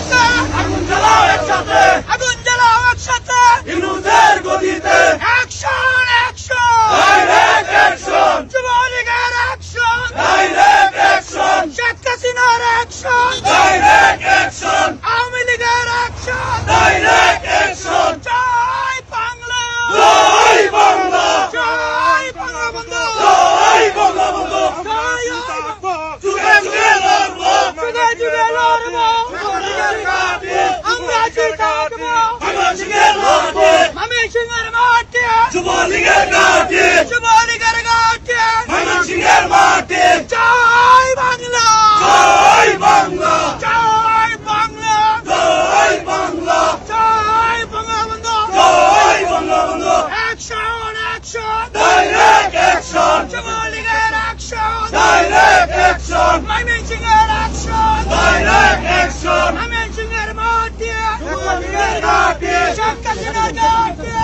গদিতে আগুন জ্বালাও একসাথে। আগুন জ্বালাও একসাথে। ইনুদের গদিতে অ্যাকশন অ্যাকশন ডাইরেক্ট অ্যাকশন যুবলীগের অ্যাকশন కాదు మనిషికే లాటి మనిషి మరమాటి జుబాలిగే కాటి జుబాలిగే కాటి మనిషికే మాటి జై బంగ్లా జై బంగ్లా జై బంగ్లా జై బంగ్లా జై బంగ్లా బంధు జై Bangabandhu action action direct action జుబాలి Sheikh হাসিনার ঘাটে